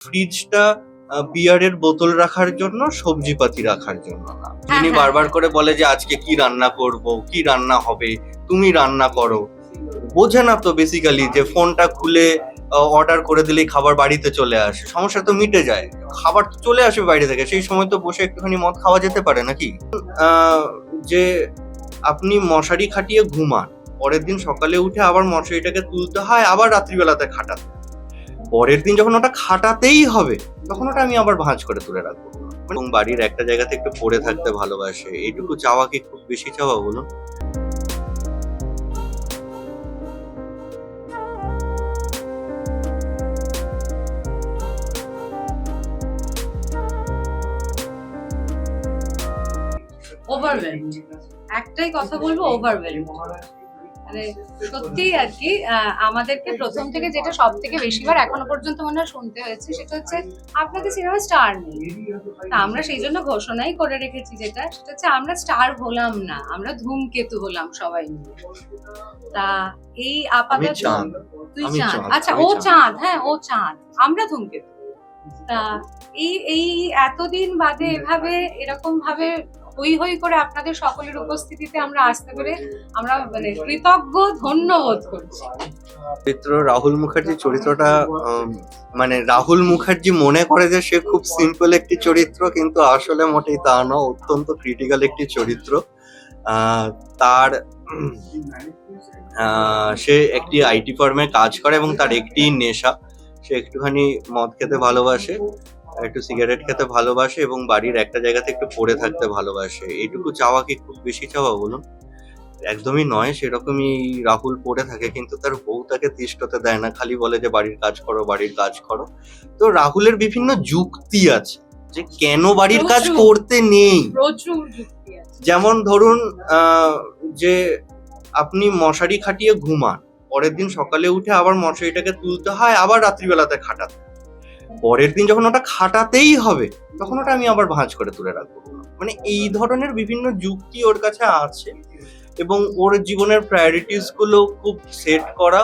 ফ্রিজটা বিয়ারের বোতল রাখার জন্য সবজিপাতি রাখার জন্য না। তিনি হ্যাঁ। বারবার করে বলে যে আজকে কি রান্না করব? কি রান্না হবে? তুমি রান্না করো। বোঝে না তো বেসিক্যালি যে ফোনটা খুলে অর্ডার করে দিলেই খাবার বাড়িতে চলে আসে। সমস্যা তো মিটে যায়। খাবার তো চলে আসবে বাইরে থেকে। সেই সময় তো বসে একটুখানি মদ খাওয়া যেতে পারে নাকি? আহ, যে আপনি মশারি খাটিয়ে ঘুমান। পরের দিন সকালে উঠে আবার মশারিটাকে তুলতে হয় আবার রাত্রিবেলাতে খাটাতে হয়। পরের দিন যখন ওটা খাটাতেই হবে, তখন ওটা আমি আবার ভাঁজ করে তুলে রাখব। এবং বাড়ির একটা জায়গাতে একটু পড়ে থাকতে ভালোবাসে। এইটুকু চাওয়া কি খুব বেশি চাওয়া বলুন? একটাই কথা বলব ওভারওয়েলড মানে সত্যি আর কি আমাদেরকে প্রথম থেকে যেটা সব থেকে বেশিবার এখনও পর্যন্ত মনে হয় শুনতে হয়েছে সেটা হচ্ছে আপনাদের সিনেমা স্টার নেই। আমরা সেই জন্য ঘোষণাই করে রেখেছি যেটা সেটা হচ্ছে আমরা স্টার হলাম না আমরা ধূমকেতু হলাম সবাই মিলে। তা এই আপাতত তুই চাঁদ। আচ্ছা ও চাঁদ। চাঁদ হ্যাঁ ও চাঁদ আমরা ধূমকেতু। তা এই এই এতদিন বাদে এভাবে এরকম ভাবে হই হই করে আপনাদের সকলের উপস্থিতিতে আমরা আসতে পেরে আমরা মানে কৃতজ্ঞ, ধন্য বোধ করছি। চরিত্র রাহুল মুখার্জির চরিত্রটা মানে রাহুল মুখার্জি মনে করে যে সে খুব সিম্পল একটি চরিত্র, কিন্তু আসলে মোটেই তা না অত্যন্ত ক্রিটিক্যাল একটি চরিত্র। তার সে একটি আইটি ফার্মে কাজ করে এবং তার একটি নেশা। সে একটুখানি মদ খেতে ভালোবাসে। একটু সিগারেট খেতে ভালোবাসে এবং বাড়ির একটা জায়গাতে একটু পড়ে থাকতে ভালোবাসে। এটুকু চাওয়া কি খুব বেশি চাওয়া বলুন? একদমই নয় সেরকমই রাহুল পড়ে থাকে কিন্তু তার বউ তাকে তিষ্ঠতে দেয় না খালি বলে যে বাড়ির কাজ করো বাড়ির কাজ করো। তো রাহুলের বিভিন্ন যুক্তি আছে যে কেন বাড়ির কাজ করতে নেই। যেমন ধরুন আহ, যে আপনি মশারি খাটিয়ে ঘুমান পরের দিন সকালে উঠে আবার মশারিটাকে তুলতে হয় আবার রাত্রিবেলাতে খাটাতে। পরের দিন যখন ওটা খাটাতেই হবে, তখন ওটা আমি আবার ভাঁজ করে তুলে রাখব। মানে এই ধরনের বিভিন্ন যুক্তি ওর কাছে আছে এবং ওর জীবনের প্রায়োরিটিসগুলো খুব সেট করা।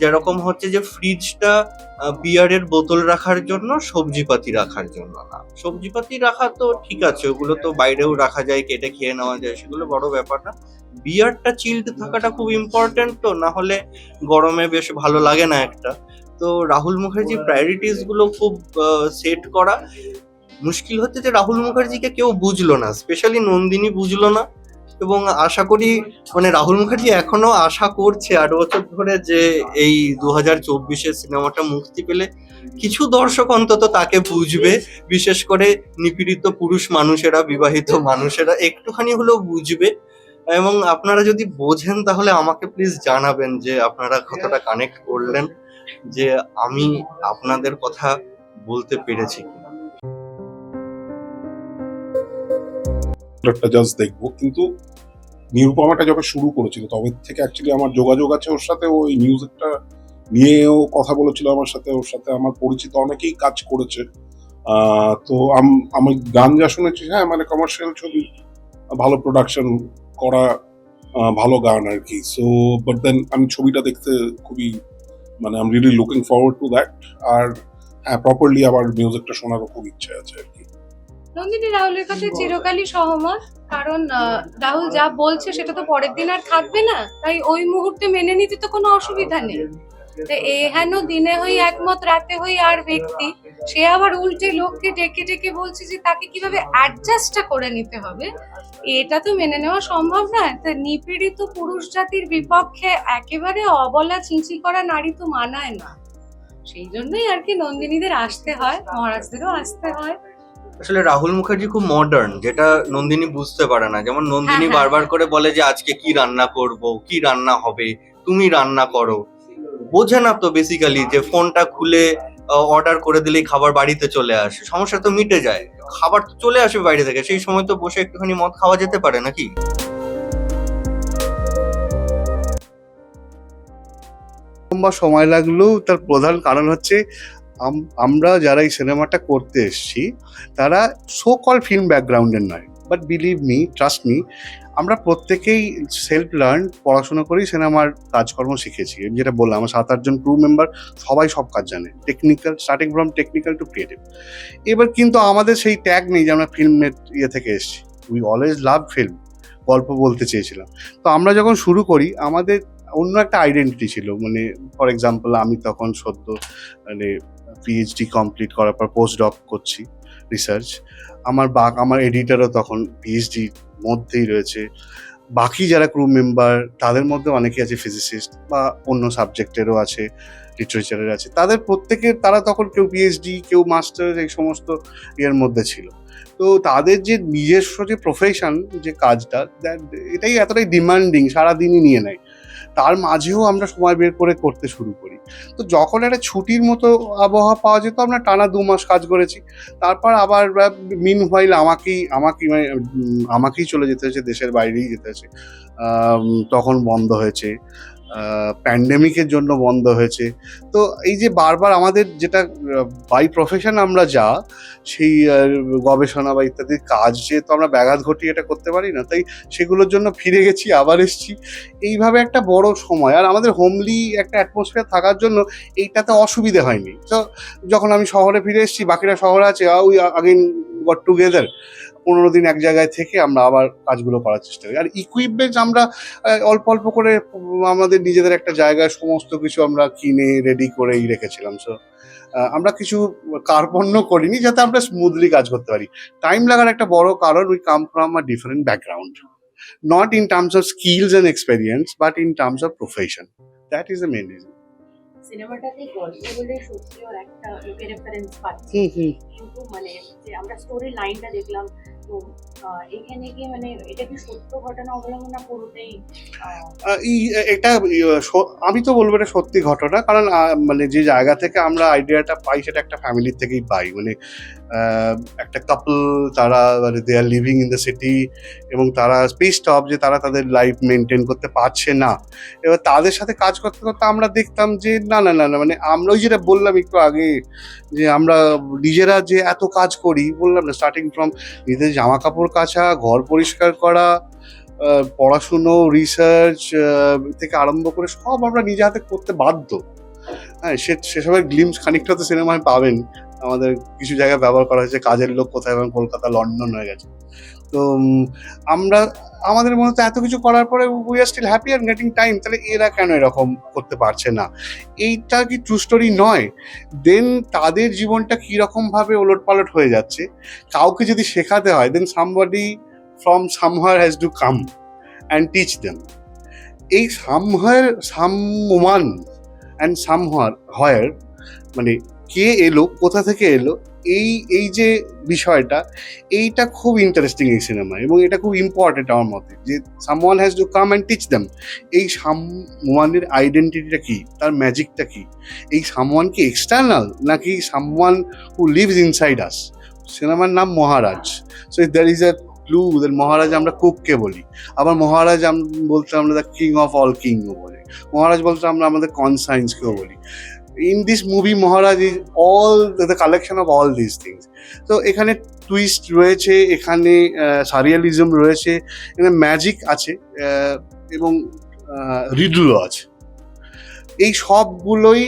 যেরকম হচ্ছে যে ফ্রিজটা বিয়ারের বোতল রাখার জন্য, সবজিপাতি রাখার জন্য না। সবজিপাতি রাখা তো ঠিক আছে, ওগুলো তো বাইরেও রাখা যায়, কেটে খেয়ে নেওয়া যায়, সেগুলো বড় ব্যাপার না। বিয়ারটা চিল্ড থাকাটা খুব ইম্পর্টেন্ট তো, না হলে গরমে বেশ ভালো লাগে না একটা। তো রাহুল মুখার্জি প্রায়োরিটিসগুলো খুব সেট করা। মুশকিল হচ্ছে যে রাহুল মুখার্জিকে কেউ বুঝলো না স্পেশালি নন্দিনী বুঝলো না। এবং আশা করি মানে রাহুল মুখার্জি এখনও আশা করছে আট বছর ধরে যে এই দু হাজার চব্বিশের সিনেমাটা মুক্তি পেলে কিছু দর্শক অন্তত তাকে বুঝবে। বিশেষ করে নিপীড়িত পুরুষ মানুষেরা বিবাহিত মানুষেরা একটুখানি হলেও বুঝবে। এবং আপনারা যদি বোঝেন তাহলে আমাকে প্লিজ জানাবেন যে আপনারা কতটা কানেক্ট করলেন। যে আমি আপনাদের কথা বলতে পেরেছি কিনা। জাস্ট দেখব। কিন্তু নিরুপমাটা যখন শুরু করেছিল, তবে থেকে অ্যাকচুয়ালি আমার যোগাযোগ আছে ওর সাথে ওই মিউজিকটা নিয়েও কথা বলেছিল আমার সাথে, ওর সাথে আমার পরিচিত অনেকেই কাজ করেছে। তো আমি গান যা শুনেছি হ্যাঁ মানে কমার্শিয়াল ছবি, ভালো প্রোডাকশন করা ভালো গান আর কি। সো বাট দেন আমি ছবিটা দেখতে খুবই মানে আম really looking forward to that আর হ্যাঁ প্রপারলি আবার মিউজিকটা শোনারও খুব ইচ্ছে আছে আর কি। নন্দিনী রাহুলের কাছে চিরকালই সহমত কারণ রাহুল যা বলছে সেটা তো পরের দিন আর থাকবে না তাই ওই মুহূর্তে মেনে নিতে তো কোনো অসুবিধা নেই। এহেন দিনে হই একমত রাতে হই আর ব্যক্তি। সে আবার উল্টে লোককে ডেকে ডেকে বলছে যে তাকে কীভাবে অ্যাডজাস্টটা করে নিতে হবে? এটা তো মেনে নেওয়া সম্ভব না তা নিপীড়িত পুরুষ জাতির বিপক্ষে একেবারে অবলা চিঁচি করা নারী তো মানায় না। সেই জন্যই আর কি নন্দিনীদের আসতে হয় মহারাজদেরও আসতে হয়। আসলে রাহুল মুখার্জি খুব মডার্ন যেটা নন্দিনী বুঝতে পারে না। যেমন নন্দিনী হ্যাঁ, হ্যাঁ, বারবার করে বলে যে আজকে কি রান্না করব? কি রান্না হবে? তুমি রান্না করো। বোঝে না তো বেসিক্যালি যে ফোনটা খুলে অর্ডার করে দিলেই খাবার বাড়িতে চলে আসে। সমস্যা তো মিটে যায়। খাবার তো চলে আসবে বাইরে থেকে। সেই সময় তো বসে একটুখানি মদ খাওয়া যেতে পারে নাকি? লম্বা সময় লাগলেও তার প্রধান কারণ হচ্ছে, আম- আমরা যারা এই সিনেমাটা করতে এসেছি, তারা সো কল ফিল্ম ব্যাকগ্রাউন্ডের নয়। But believe me trust me আমরা প্রত্যেকেই সেলফ লার্ন পড়াশোনা করেই সিনেমার কাজকর্ম শিখেছি। যেটা বললাম, আমার সাত আটজন ক্রু মেম্বার সবাই সব কাজ জানে। Technical starting from technical to creative এবার কিন্তু আমাদের সেই ট্যাগ নেই যে আমরা ফিল্মের ইয়ে থেকে এসেছি। উই অলওয়েজ লাভ ফিল্ম গল্প বলতে চেয়েছিলাম। তো আমরা যখন শুরু করি, আমাদের অন্য একটা আইডেন্টিটি ছিল। মানে ফর এক্সাম্পল আমি তখন সদ্য মানে পিএইচডি কমপ্লিট করার পর পোস্ট ডক করছি রিসার্চ আমার বা আমার এডিটারও তখন পিএইচডি মধ্যেই রয়েছে। বাকি যারা ক্রু মেম্বার তাদের মধ্যে অনেকে আছে ফিজিসিস্ট বা অন্য সাবজেক্টেরও আছে লিটারেচারের আছে। তাদের প্রত্যেকের, তারা তখন কেউ পিএইচডি কেউ মাস্টার এই সমস্ত ইয়ের মধ্যে ছিল। তো তাদের যে নিজস্ব যে প্রফেশন যে কাজটা এটাই এতটাই ডিমান্ডিং সারাদিনই নিয়ে নেয়। তার মাঝেও আমরা সময় বের করে করতে শুরু করি। তো যখন একটা ছুটির মতো আবহাওয়া পাওয়া যেত, আমরা টানা দু মাস কাজ করেছি। তারপর আবার মিন হোয়াইল আমাকেই, আমাকে মানে আমাকেই চলে যেতে হয়েছে, দেশের বাইরেই যেতে হয়েছে। তখন বন্ধ হয়েছে। প্যান্ডেমিকের জন্য বন্ধ হয়েছে। তো এই যে বারবার আমাদের যেটা বাই প্রফেশন আমরা যা, সেই গবেষণা বা ইত্যাদি কাজ যেহেতু আমরা ব্যাঘাত ঘটিয়ে এটা করতে পারি না, তাই সেগুলোর জন্য ফিরে গেছি, আবার এসছি। এইভাবে একটা বড় সময়, আর আমাদের হোমলি একটা অ্যাটমসফিয়ার থাকার জন্য এইটাতে অসুবিধে হয়নি। তো যখন আমি শহরে ফিরে এসেছি, বাকিরা শহরে আছে উই আগেন গট টুগেদার পনেরো দিন এক জায়গায় থেকে আমরা আবার কাজগুলো করার চেষ্টা করি। আর ইকুইপমেন্টস আমরা অল্প অল্প করে আমাদের নিজেদের একটা জায়গায় সমস্ত কিছু আমরা কিনে রেডি করেই রেখেছিলাম। সো আমরা কিছু কার্পণ্য করিনি যাতে আমরা স্মুথলি কাজ করতে পারি। টাইম লাগার একটা বড় কারণ we come from a different background not in terms of skills and experience but in terms of profession that is the main reason সিনেমাটাতে গল্প বলে সত্যি ওর একটা লোকে রেফারেন্স পাচ্ছি কিন্তু মানে যে আমরা স্টোরি লাইনটা দেখলাম তো আহ, মানে এটা আমি তো বলব এটা সত্যি ঘটনা, কারণ মানে যে জায়গা থেকে আমরা আইডিয়াটা পাই সেটা একটা ফ্যামিলির থেকেই পাই। মানে একটা কাপল তারা মানে they are living in the city এবং তারা স্পেস টপ যে তারা তাদের লাইফ মেনটেন করতে পারছে না। এবার তাদের সাথে কাজ করতে করতে আমরা দেখতাম যে, না না না না মানে আমরা ওই যেটা বললাম একটু আগে, যে আমরা নিজেরা যে এত কাজ করি, বললাম না স্টার্টিং ফ্রম নিজেদের জামা কাপড় কাচা, ঘর পরিষ্কার করা পড়াশুনো রিসার্চ থেকে আরম্ভ করে সব আমরা নিজে হাতে করতে বাধ্য। হ্যাঁ সে, সেসবের গ্লিমস খানিকটা তো সিনেমায় পাবেন। আমাদের কিছু জায়গায় ব্যবহার করা হয়েছে, কাজের লোক কোথায় এবং কলকাতা, লন্ডন হয়ে গেছে। তো আমরা, আমাদের মনে তো এত কিছু করার পরে we are still happy are getting time তাহলে এরা কেন এরকম করতে পারছে না? এইটা কি ট্রু স্টোরি নয়? দেন তাদের জীবনটা কীরকম ভাবে ওলট পালট হয়ে যাচ্ছে? কাউকে যদি শেখাতে হয় then somebody from somewhere has to come and teach them এই সামহার সামওয়ান অ্যান্ড সামহার হয়ার মানে কে এলো, কোথা থেকে এলো এই এই যে বিষয়টা, এইটা খুব ইন্টারেস্টিং এই সিনেমা এবং এটা খুব ইম্পর্টেন্ট আমার মতে, যে someone has to come and teach them এই সামওয়ানের আইডেন্টিটিটা কি, তার ম্যাজিকটা কী, এই সামওয়ান কি এক্সটার্নাল নাকি someone who lives inside us সিনেমার নাম Maharaj so there is a clue then Maharaj আমরা কুককে বলি, আবার মহারাজ বলতে আমরা দ্য কিং অফ অল কিংও বলি, মহারাজ বলতে আমরা আমাদের কনসাইন্সকেও বলি in this movie Maharaj is all the collection of all this things তো এখানে টুইস্ট রয়েছে, এখানে সারিয়ালিজম রয়েছে, এখানে ম্যাজিক আছে এবং রিডলও আছে। এই সবগুলোই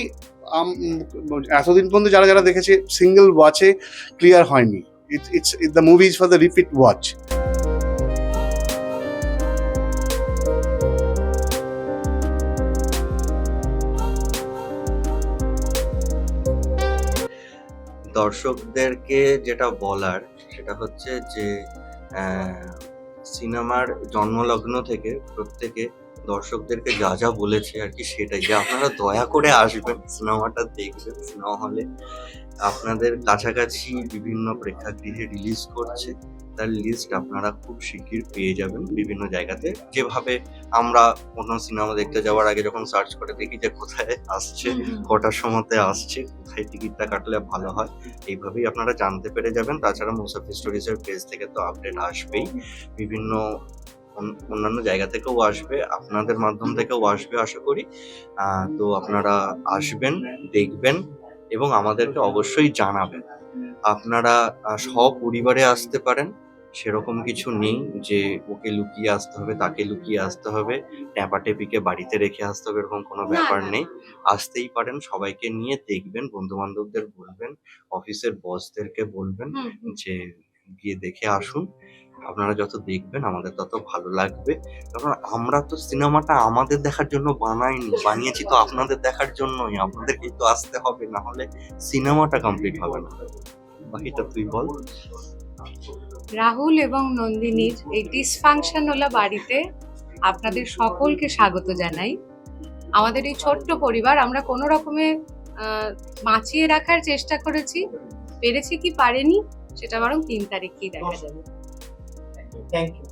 এতদিন পর্যন্ত যারা যারা দেখেছে সিঙ্গেল ওয়াচে ক্লিয়ার হয়নি। It's it's the movie is for the repeat watch দর্শকদেরকে যেটা বলার সেটা হচ্ছে যে সিনেমার জন্মলগ্ন থেকে প্রত্যেকে দর্শকদেরকে যা যা বলেছে আর কি সেটাই। যে আপনারা দয়া করে আসবেন সিনেমাটা দেখবেন, সিনেমা হলে। আপনাদের কাছাকাছি বিভিন্ন প্রেক্ষাগৃহে রিলিজ করছে। তার লিস্ট আপনারা খুব শিগগির পেয়ে যাবেন বিভিন্ন জায়গাতে। যেভাবে আমরা কোনো সিনেমা দেখতে যাওয়ার আগে যখন সার্চ করে দেখি যে কোথায় আসছে কটার সময়তে আসছে কোথায় টিকিটটা কাটলে ভালো হয় এইভাবেই আপনারা জানতে পেরে যাবেন। তাছাড়া মুসাফির স্টোরিজের পেজ থেকে তো আপডেট আসবেই। বিভিন্ন অন্যান্য জায়গা থেকেও আসবে আপনাদের মাধ্যম থেকেও আসবে আশা করি। তো আপনারা আসবেন দেখবেন এবং আমাদেরকে অবশ্যই জানাবেন। আপনারা সপরিবারে আসতে পারেন। সেরকম কিছু নেই যে ওকে লুকিয়ে আসতে হবে তাকে লুকিয়ে আসতে হবে ট্যাপাটেপিকে বাড়িতে রেখে আসতে হবে এরকম কোনো ব্যাপার নেই। আসতেই পারেন সবাইকে নিয়ে দেখবেন বন্ধু বান্ধবদের বলবেন অফিসের বসদেরকে বলবেন। যে গিয়ে দেখে আসুন। আপনারা যত দেখবেন আমাদের তত ভালো লাগবে। কারণ আমরা তো সিনেমাটা আমাদের দেখার জন্য বানাইনি বানিয়েছি তো আপনাদের দেখার জন্যই। আপনাদেরকেই তো আসতে হবে না হলে সিনেমাটা কমপ্লিট হবে না। বাকিটা তুই বল। রাহুল এবং নন্দিনীর এই ডিসফাংশন ওলা বাড়িতে আপনাদের সকলকে স্বাগত জানাই। আমাদের এই ছোট্ট পরিবার আমরা কোনো রকমে আহ, বাঁচিয়ে রাখার চেষ্টা করেছি। পেরেছি কি পারেনি সেটা বরং তিন তারিখেই দেখা যাবে। Thank you